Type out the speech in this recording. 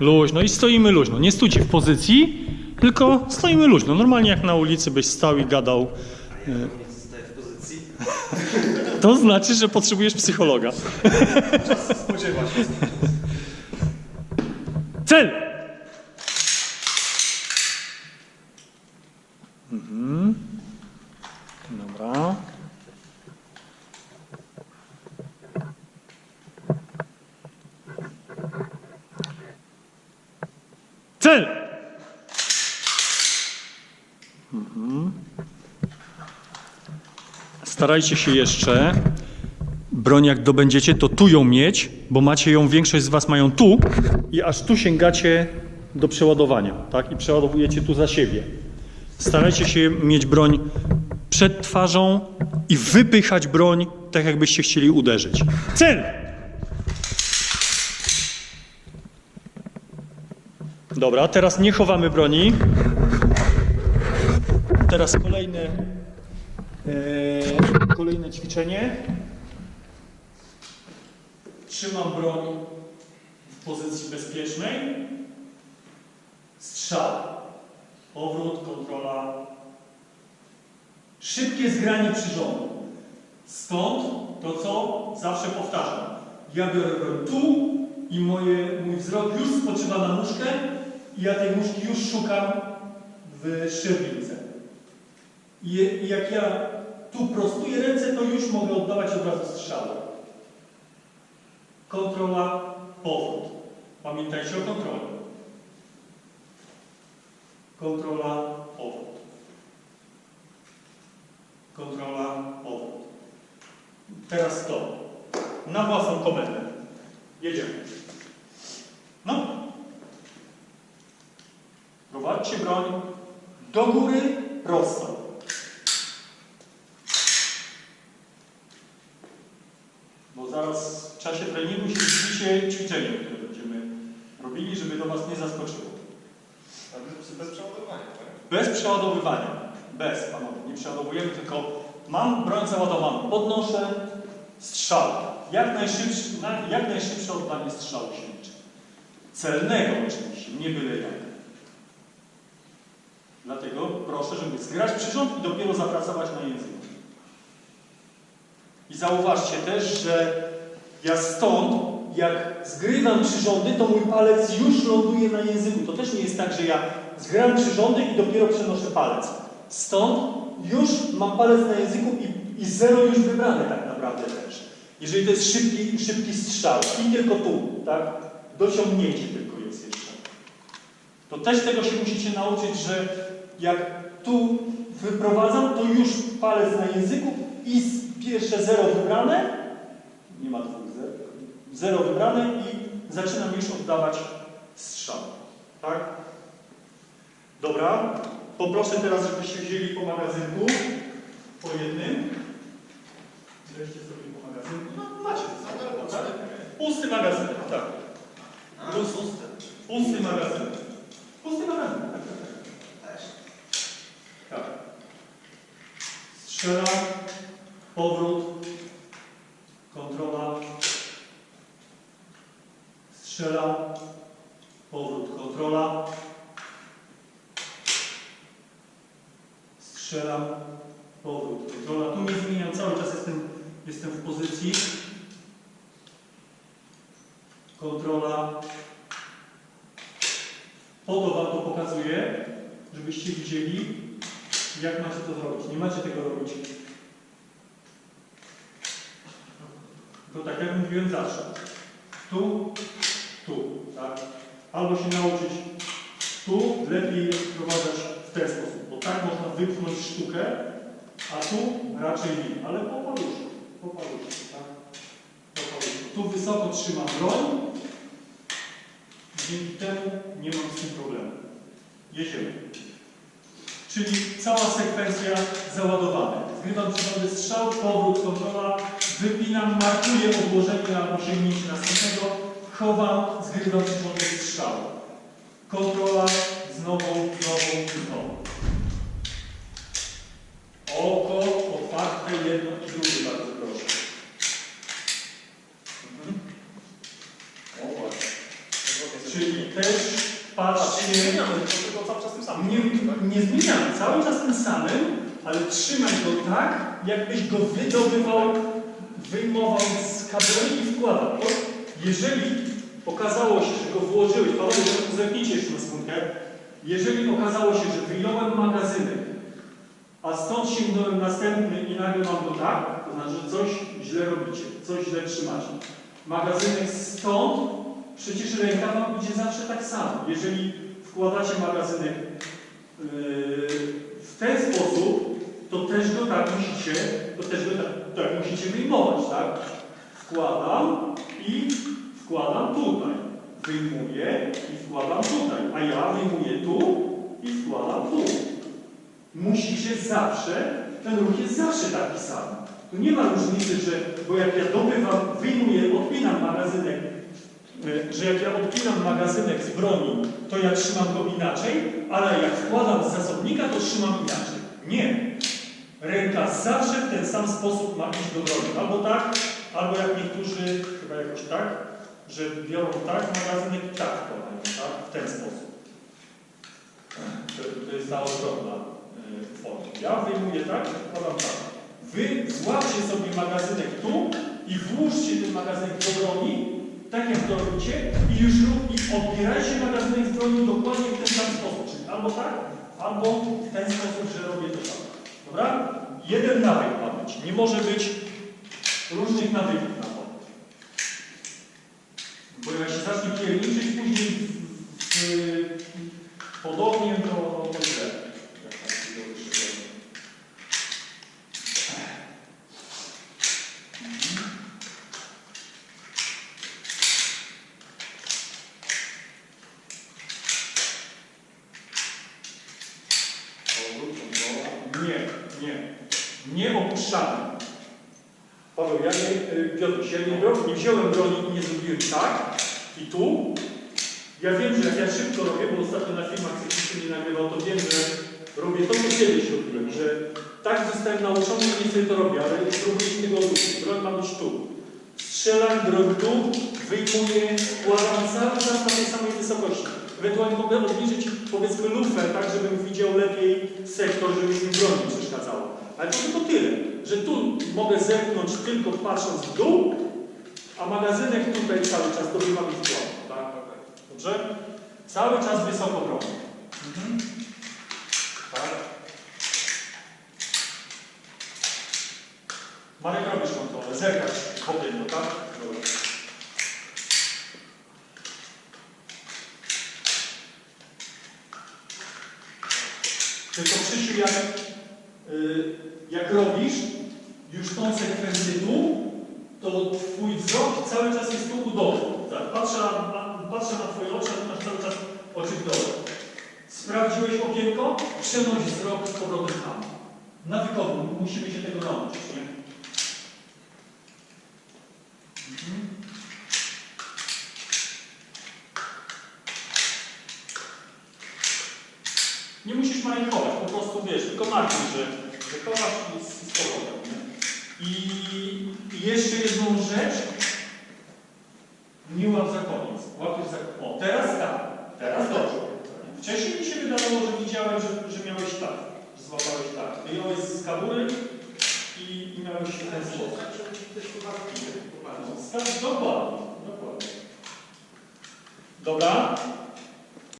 Luźno i stoimy luźno. Nie stójcie w pozycji, tylko stoimy luźno. Normalnie jak na ulicy byś stał i gadał. Nie zostaję w pozycji. To znaczy, że potrzebujesz psychologa. Spodziewa się. Cel! Mhm. Dobra. Cel! Mhm. Starajcie się jeszcze broń jak dobędziecie, to tu ją mieć, bo macie ją, większość z was mają tu i aż tu sięgacie do przeładowania, tak? I przeładowujecie tu za siebie. Starajcie się mieć broń przed twarzą i wypychać broń tak, jakbyście chcieli uderzyć. Cel! Dobra, teraz nie chowamy broni. Teraz kolejne, e, kolejne ćwiczenie. Trzymam broń w pozycji bezpiecznej. Strzał. Powrót, kontrola. Szybkie zgranie przyrządu. Stąd to, co zawsze powtarzam. Ja biorę broń tu i moje, mój wzrok już spoczywa na nóżkę i ja tej nóżki już szukam w szczelnicy. I jak ja tu prostuję ręce, to już mogę oddawać od razu strzały. Kontrola, powrót. Pamiętajcie o kontroli. Kontrola, powrót. Kontrola, powrót. Teraz to. Na własną komendę. Jedziemy. No. Prowadźcie broń do góry, prosto. Bo zaraz w czasie treningu się zbliży ćwiczenie, które będziemy robili, żeby do Was nie zaskoczyło. A bez, przeładowania, tak? Bez przeładowywania. Bez, panowie. Nie przeładowujemy, tylko mam broń załadowaną. Podnoszę strzał. Jak najszybsze, na- jak najszybsze oddanie strzału się liczy. Celnego oczywiście, nie byle jak. Dlatego proszę, żeby zgrać przyrząd i dopiero zapracować na języku. I zauważcie też, że ja stąd, jak zgrywam przyrządy, to mój palec już ląduje na języku. To też nie jest tak, że ja zgram przyrządy i dopiero przenoszę palec. Stąd już mam palec na języku i, i zero już wybrane tak naprawdę też. Jeżeli to jest szybki, szybki strzał i tylko tu, tak? Dociągnięcie tylko jest jeszcze. To też tego się musicie nauczyć, że jak tu wyprowadzam, to już palec na języku i pierwsze zero wybrane, nie ma tu Zero wybrane i zaczynam już oddawać strzał. Tak? Dobra. Poproszę teraz, żebyście wzięli po magazynku po jednym. Weźcie sobie po magazynku. No macie, co? Tak? Pusty magazyn, tak. No, Pusty. Pusty magazyn. Pusty magazyn. Tak. Strzelam, powrót, Strzelam, powrót, kontrola. Strzelam, powrót, kontrola. Tu nie zmieniam, cały czas jestem, jestem w pozycji. Kontrola. Po to Wam to pokazuję, żebyście widzieli, jak macie to zrobić. Nie macie tego robić. To tak jak mówiłem zawsze. Tu? Albo się nauczyć tu, lepiej wprowadzać w ten sposób, bo tak można wypchnąć sztukę, a tu raczej nie. Ale po paluszku, po paluszku, tak? Po paluszku. Tu wysoko trzymam broń, dzięki temu nie mam z tym problemu. Jedziemy. Czyli cała sekwencja załadowane. Zgrywam przyrządy strzał, powrót, kontrola, wypinam, markuję odłożenie albo sięgnięcie następnego, chowam, zgrywam przyrządy strzał. Kontrola, znowu, znowu, znowu. Oko otwarte, jedno i drugie, bardzo proszę. Mhm. O właśnie. Czyli też Nie patrzcie, zmieniamy, to tylko cały czas tym samym. nie, nie zmieniamy, cały czas tym samym, ale trzymaj go tak, jakbyś go wydobywał, wyjmował z kabeli i wkładał. Jeżeli okazało się, że go włożyłeś, panowie, zerknijcie jeszcze na sekundkę, jeżeli okazało się, że wyjąłem magazynek, a stąd sięgnąłem następny i nagle mam go tak, to znaczy, że coś źle robicie, coś źle trzymacie. Magazynek stąd, przecież ręka wam idzie zawsze tak samo. Jeżeli wkładacie magazynek yy, w ten sposób, to też go tak musicie, to też go tak, tak musicie wyjmować, tak? Wkładam i wkładam tutaj. Wyjmuję i wkładam tutaj, a ja wyjmuję tu i wkładam tu. Musicie zawsze, ten ruch jest zawsze taki sam. Tu nie ma różnicy, że, bo jak ja dobywam, wyjmuję, odpinam magazynek, y, że jak ja odpinam magazynek z broni, to ja trzymam go inaczej, ale jak wkładam z zasobnika, to trzymam inaczej. Nie. Ręka zawsze w ten sam sposób ma iść do broni. Albo tak, albo jak niektórzy, chyba jakoś tak, że biorą tak magazynek i tak wkładają, tak? W ten sposób. To, to jest ta odwrotna y, forma. Ja wyjmuję tak, wkładam tak. Wy złapcie sobie magazynek tu i włóżcie ten magazynek do broni, tak jak to robicie, i już i odbierajcie magazynek z broni dokładnie w ten sam sposób. Czyli albo tak, albo w ten sposób, że robię to samo. Dobra? Jeden nawyk ma być. Nie może być różnych nawyków na to. Bo jak się zacznie pierniczyć później w, w, podobnie, to, to źle. Jak tam się dobrze robi. Powrót, kontrola. Nie, nie. Nie opuszczamy. Paweł, ja nie, y, nie, nie wziąłem broni i nie zrobiłem tak i tu. Ja wiem, że jak ja szybko robię, bo ostatnio na filmach coś nie nagrywał, to wiem, że robię to, co kiedyś robiłem, że tak zostałem nauczony i nie sobie to robię, ale spróbuję się tego odwrócić. Broń ma być tu. Strzelam, broń tu, wyjmuję, wkładam cały czas na tej samej wysokości. Ewentualnie mogę odbliżyć, powiedzmy, lufę, tak, żebym widział lepiej sektor, żeby mi broń nie przeszkadzało. Ale to tylko tyle, że tu mogę zerknąć tylko patrząc w dół, a magazynek tutaj cały czas dobywam i wkładam. Tak? Dobrze? Cały czas wysoko bronię. Mhm. Tak? Marek, robisz kontrolę. Zerkać w okienko, tak? Dobra. Tylko Krzysiu, jak, y, jak robisz już tą sekwencję tu, to twój wzrok cały czas jest tu u dołu. Tak? Patrzę, na, patrzę na twoje oczy, a ty masz cały czas oczy w dole. Sprawdziłeś okienko, przenoś wzrok z powrotem tam. Nawykowo, musimy się tego nauczyć, nie? Mhm. Chować, po prostu wiesz, tylko martw, że, że chowasz i z, z powrotem. I, I jeszcze jedną rzecz. Nie łap za koniec. Łapiesz za O, teraz tak. Teraz dobrze. Wcześniej mi się wydawało, że widziałem, że, że miałeś tak. Że złapałeś tak. Wyjąłeś z kabury i, i miałeś ten sposób. No, tak, dokładnie. Dokładnie. Dobra.